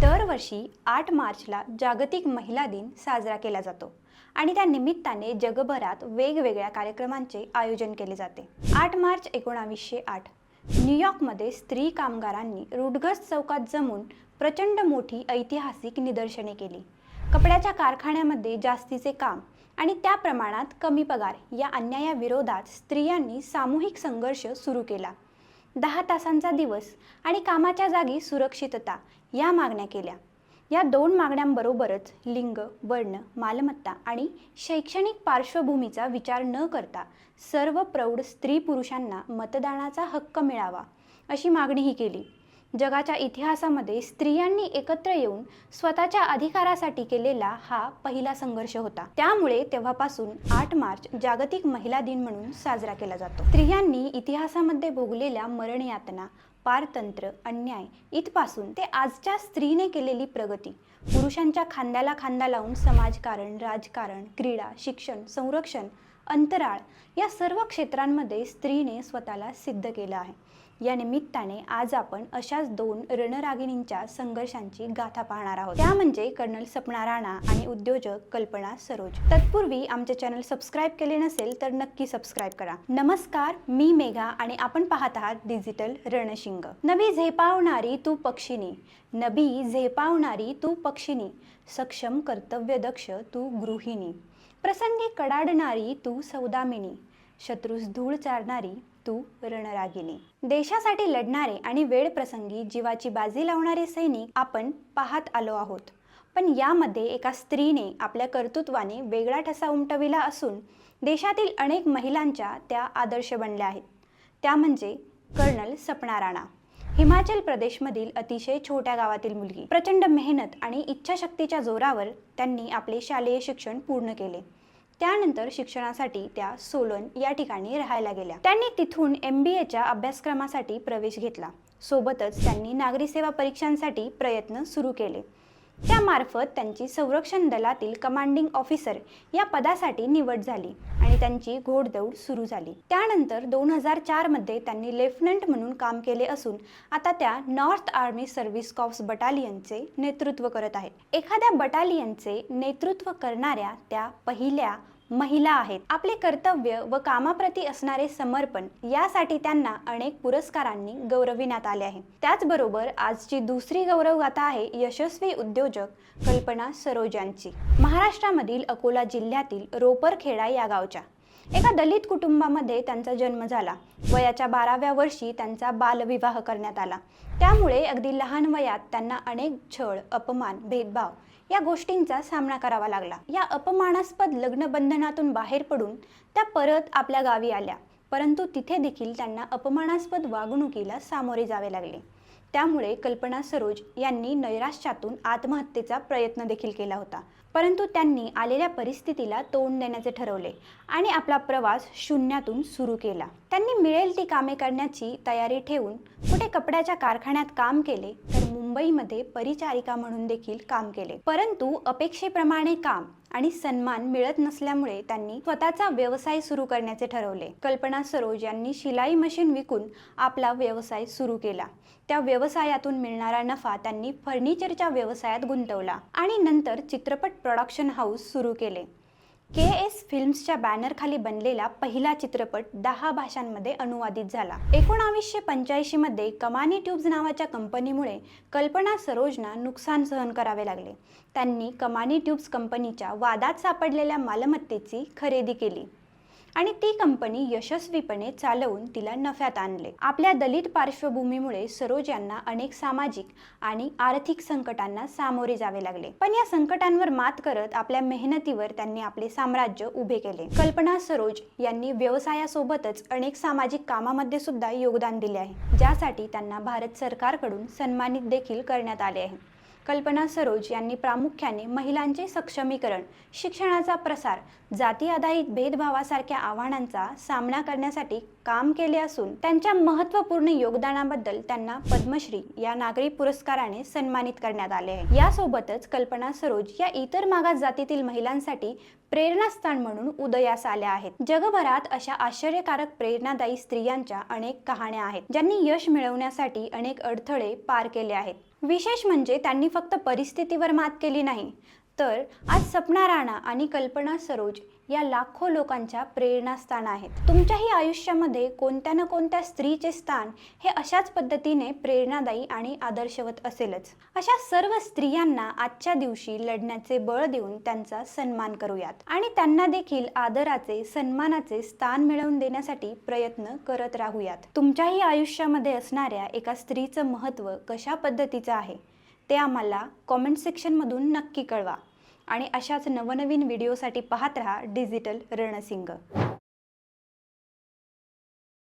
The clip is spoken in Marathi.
दरवर्षी आठ मार्चला जागतिक महिला दिन साजरा केला जातो आणि त्या निमित्ताने जगभरात वेगवेगळ्या कार्यक्रमांचे आयोजन केले जाते. आठ मार्च एकोणावीसशे आठ न्यूयॉर्कमध्ये स्त्री कामगारांनी रुडगस चौकात जमून प्रचंड मोठी ऐतिहासिक निदर्शने केली. कपड्याच्या कारखान्यामध्ये जास्तीचे काम आणि त्या प्रमाणात कमी पगार या अन्यायाविरोधात स्त्रियांनी सामूहिक संघर्ष सुरू केला. दहा तासांचा दिवस आणि कामाच्या जागी सुरक्षितता या मागण्या केल्या. या दोन मागण्यांबरोबरच लिंग वर्ण मालमत्ता आणि शैक्षणिक पार्श्वभूमीचा विचार न करता सर्व प्रौढ स्त्री पुरुषांना मतदानाचा हक्क मिळावा अशी मागणीही केली. जगाच्या इतिहासामध्ये स्त्रियांनी एकत्र येऊन स्वतःच्या अधिकारासाठी केलेला हा पहिला संघर्ष होता. त्यामुळे तेव्हापासून आठ मार्च जागतिक महिला दिन म्हणून साजरा केला जातो. स्त्रियांनी इतिहासामध्ये भोगलेल्या मरणयातना पारतंत्र अन्याय इथपासून ते आजच्या स्त्रीने केलेली प्रगती. पुरुषांच्या खांद्याला खांदा लावून समाजकारण राजकारण क्रीडा शिक्षण संरक्षण अंतराळ या सर्व क्षेत्रांमध्ये स्त्रीने स्वतःला सिद्ध केलं आहे. या निमित्ताने आज आपण अशाच दोन रणरागिणींच्या संघर्षांची गाथा पाहणार आहोत. त्या म्हणजे कर्नल सपना राणा आणि उद्योजक कल्पना सरोज. तत्पूर्वी आमचे चॅनल सबस्क्राईब केले नसेल तर नक्की सबस्क्राईब करा. नमस्कार मी मेघा आणि आपण पाहत आहात डिजिटल रणशिंग. नवी झेपावणारी तू पक्षिणी. नभी झेपावणारी तू पक्षिणी. सक्षम कर्तव्यदक्ष तू गृहिणी. प्रसंगी कडाडणारी तू सौदामिनी. शत्रूस धूळ चारणारी तू रणरागिणी. देशासाठी लढणारे आणि वेळ प्रसंगी जीवाची बाजी लावणारे सैनिक आपण पाहत आलो आहोत. पण यामध्ये एका स्त्रीने आपल्या कर्तृत्वाने वेगळा ठसा उमटविला असून देशातील अनेक महिलांच्या त्या आदर्श बनल्या आहेत. त्या म्हणजे कर्नल सपना राणा हिमाचल प्रदेशमधील अतिशय छोट्या गावातील मुलगी. प्रचंड मेहनत आणि इच्छाशक्तीच्या जोरावर त्यांनी आपले शालेय शिक्षण पूर्ण केले. त्यानंतर शिक्षणासाठी त्या सोलन या ठिकाणी राहायला गेल्या. त्यांनी तिथून एम बी एच्या अभ्यासक्रमासाठी प्रवेश घेतला. सोबतच त्यांनी नागरी सेवा परीक्षांसाठी प्रयत्न सुरू केले. त्यामार्फत त्यांची संरक्षण दलातील कमांडिंग ऑफिसर या पदासाठी निवड झाली आणि त्यांची घोडदौड सुरू झाली. त्यानंतर दोन हजार चारमध्ये त्यांनी लेफ्टनंट म्हणून काम केले असून आता त्या नॉर्थ आर्मी सर्व्हिस कॉप्स बटालियनचे नेतृत्व करत आहेत. एखाद्या बटालियनचे नेतृत्व करणाऱ्या त्या पहिल्या महिला आहेत. आपले कर्तव्य व कामाप्रती असणारे समर्पण यासाठी त्यांना अनेक पुरस्कारांनी गौरविण्यात आले आहे. त्याचबरोबर आजची दुसरी गौरवगाथा आहे यशस्वी उद्योजक कल्पना सरोज यांची. महाराष्ट्रामधील अकोला जिल्ह्यातील रोपरखेडा या गावच्या. एका दलित कुटुंबामध्ये त्यांचा जन्म झाला. वयाच्या बाराव्या वर्षी त्यांचा बालविवाह करण्यात आला. त्यामुळे अगदी लहान वयात त्यांना अनेक छळ अपमान भेदभाव या गोष्टींचा सामना करावा लागला. या अपमानास्पद लग्नबंधनातून बाहेर पडून त्या परत आपल्या गावी आल्या. परंतु तिथे देखील त्यांना अपमानास्पद वागणुकीला सामोरे जावे लागले. त्यामुळे कल्पना सरोज यांनी नैराश्यातून आत्महत्येचा प्रयत्न देखील केला होता. परंतु त्यांनी आलेल्या परिस्थितीला तोंड देण्याचे ठरवले आणि आपला प्रवास शून्यातून सुरू केला. त्यांनी मिळेल ती कामे करण्याची तयारी ठेवून कपड्याच्या कारखान्यात काम केले तर मुंबईमध्ये परिचारिका म्हणून देखील काम केले. परंतु अपेक्षेप्रमाणे काम आणि सन्मान मिळत नसल्यामुळे त्यांनी स्वतःचा व्यवसाय सुरू करण्याचे ठरवले. कल्पना सरोज यांनी शिलाई मशीन विकून आपला व्यवसाय सुरू केला. त्या व्यवसायातून मिळणारा नफा त्यांनी फर्निचरच्या व्यवसायात गुंतवला आणि नंतर चित्रपट प्रोडक्शन हाऊस सुरू केले. के एस फिल्म्सच्या बॅनरखाली बनलेला पहिला चित्रपट दहा भाषांमध्ये अनुवादित झाला. एकोणावीसशे पंच्याऐंशीमध्ये कमानी ट्यूब्स नावाच्या कंपनीमुळे कल्पना सरोजना नुकसान सहन करावे लागले. त्यांनी कमानी ट्यूब्स कंपनीच्या वादात सापडलेल्या मालमत्तेची खरेदी केली. आणि ती कंपनी यशस्वीपणे चालवून तिला नफ्यात आणले. आपल्या दलित पार्श्वभूमीमुळे सरोज यांना अनेक सामाजिक आणि आर्थिक संकटांना सामोरे जावे लागले. पण या संकटांवर मात करत आपल्या मेहनतीवर त्यांनी आपले साम्राज्य उभे केले. कल्पना सरोज यांनी व्यवसायासोबतच अनेक सामाजिक कामामध्ये सुद्धा योगदान दिले आहे ज्यासाठी त्यांना भारत सरकारकडून सन्मानित देखील करण्यात आले आहे. कल्पना सरोज यांनी प्रामुख्याने महिलांचे सक्षमीकरण शिक्षणाचा प्रसार जाती आधारित भेदभावासारख्या आव्हानांचा सामना करण्यासाठी काम केले असून त्यांच्या महत्त्वपूर्ण योगदानाबद्दल त्यांना पद्मश्री या नागरी पुरस्काराने सन्मानित करण्यात आले आहे. यासोबतच कल्पना सरोज या इतर मागास जातीतील महिलांसाठी प्रेरणास्थान म्हणून उदयास आल्या आहेत. जगभरात अशा आश्चर्यकारक प्रेरणादायी स्त्रियांच्या अनेक कहाण्या आहेत ज्यांनी यश मिळवण्यासाठी अनेक अडथळे पार केले आहेत. विशेष म्हणजे त्यांनी फक्त परिस्थितीवर मात केली नाही. तर आज सपना राणा आणि कल्पना सरोज या लाखो लोकांच्या प्रेरणास्थान आहेत. तुमच्याही आयुष्यामध्ये कोणत्या ना कोणत्या स्त्रीचे स्थान हे अशाच पद्धतीने प्रेरणादायी आणि आदर्शवत असेलच. अशा सर्व स्त्रियांना आजच्या दिवशी लढण्याचे बळ देऊन त्यांचा सन्मान करूयात आणि त्यांना देखील आदराचे सन्मानाचे स्थान मिळवून देण्यासाठी प्रयत्न करत राहूयात. तुमच्याही आयुष्यामध्ये असणाऱ्या एका स्त्रीचं महत्त्व कशा पद्धतीचं आहे ते आम्हाला कॉमेंट सेक्शनमधून नक्की कळवा. आणि अशाच नवनवीन व्हिडिओसाठी पाहत रहा डिजिटल रणसिंग.